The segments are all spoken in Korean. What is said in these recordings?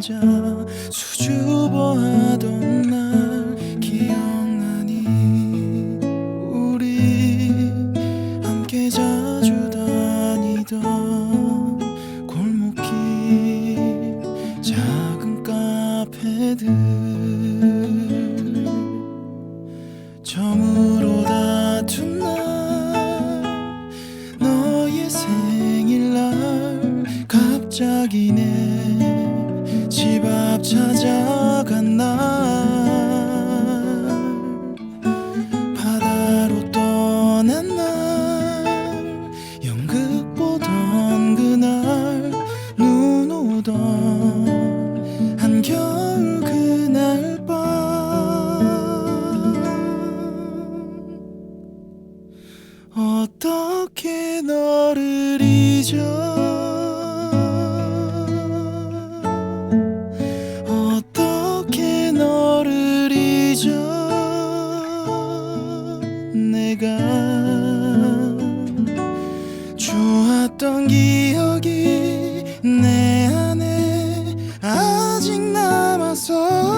혼자 수줍어하던 날 기억나니? 우리 함께 자주 다니던 골목길 작은 카페들. 처음으로 다툰 날 너의 생일날 갑자기 내 찾아간 날. 바다로 떠난 날. 연극 보던 그날. 눈 오던 한겨울 그날 밤. 어떻게 너를 잊어 좋았던 기억이 내 안에 아직 남아서?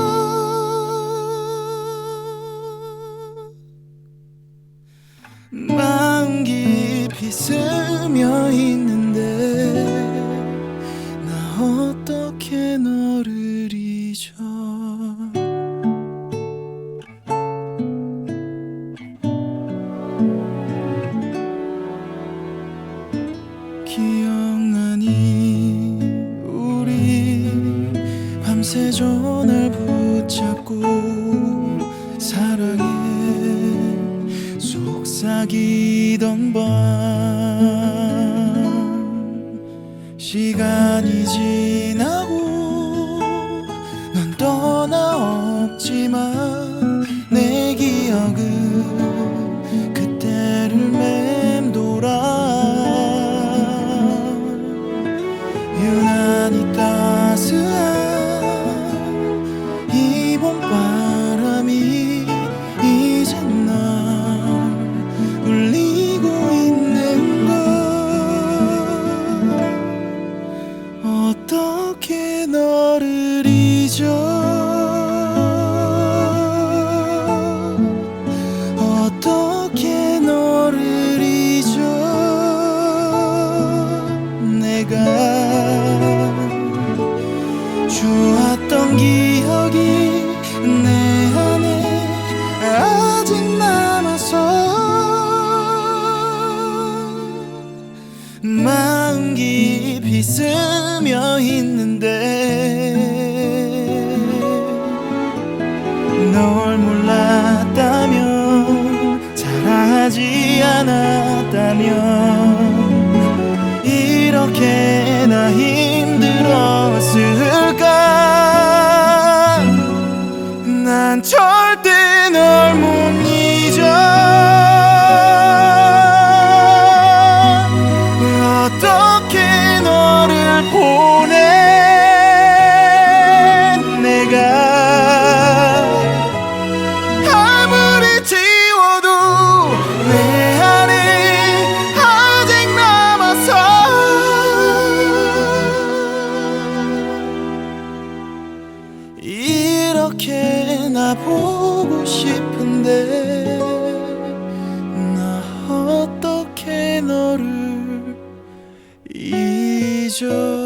마음 깊이 스며 있는데 나 어떻게 너를 잊어 밤새 전화를 붙잡고 사랑해. 속삭이던 밤 시간이 지나고 넌 떠나 없지만 내가 좋았던 기억이 내 안에 아직 남아서 마음 깊이 스며 있는데 널 몰랐다면 사랑하지 않았다면 이렇게 나 힘들었을까? 난 절대 널 못 잊어 이렇게 나 보고 싶은데 나 어떻게 너를 잊어